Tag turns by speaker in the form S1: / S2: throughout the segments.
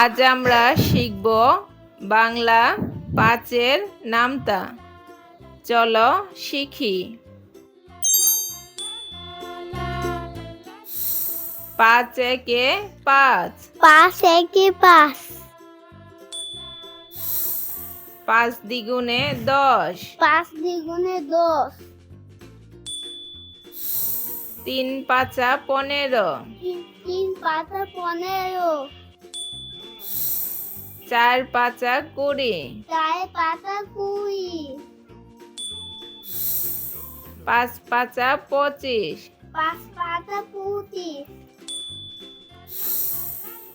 S1: আজ আমরা শিখব বাংলা পাঁচের নামতা। চলো শিখি। পাঁচ একে পাঁচ।
S2: পাঁচ একে পাঁচ।
S1: পাঁচ দ্বিগুণে দশ।
S2: পাঁচ দ্বিগুণে দশ।
S1: তিন পাঁচা পনেরো।
S2: তিন পাঁচা পনেরো।
S1: চার পাঁচা কুড়ি।
S2: চার পাতা কুড়ি।
S1: পাঁচ পাঁচা পঁচিশ।
S2: পাঁচ পাতা পঁচিশ।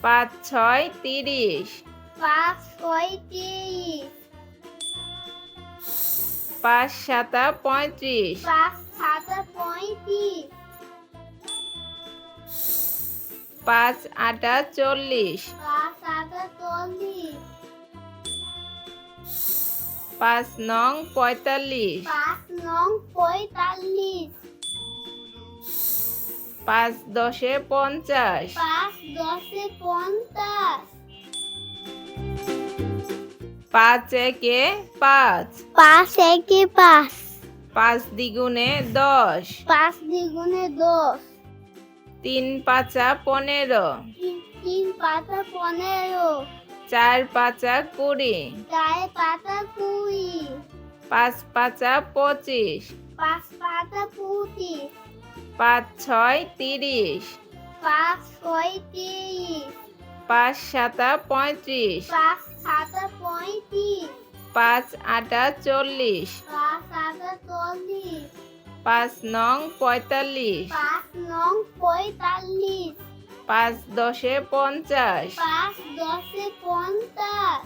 S1: পাঁচ ছয় তিরিশ।
S2: পাঁচ ছয় তিরিশ।
S1: পাঁচ সাতা পঁয়ত্রিশ।
S2: পাঁচ সাতা পঁয়ত্রিশ।
S1: পাঁচ আটা চল্লিশ।
S2: পাঁচ
S1: নং পঁয়তাল্লিশ।
S2: পাঁচ
S1: দশে পঞ্চাশ।
S2: পাঁচ
S1: একে পাঁচ।
S2: পাঁচ একে পাঁচ।
S1: পাঁচ দ্বিগুণে দশ।
S2: পাঁচ দ্বিগুণে দশ।
S1: তিন পাঁচা পনেরো।
S2: তিন পাতা পনেরো।
S1: চার পাঁচা কুড়ি।
S2: চার পাতা কুড়ি।
S1: পাঁচ পাঁচা পঁচিশ।
S2: পাঁচ পাতা পঁচিশ।
S1: পাঁচ ছয় তিরিশ।
S2: পাঁচ ছয় তিরিশ।
S1: পাঁচ সাতা পঁয়ত্রিশ।
S2: পাঁচ সাতা পঁয়ত্রিশ।
S1: পাঁচ আটা চল্লিশ।
S2: পাঁচ সাতা চল্লিশ।
S1: পাঁচ নং পঁয়তাল্লিশ।
S2: পাঁচ নং
S1: Paz doce pontas.
S2: Paz doce pontas.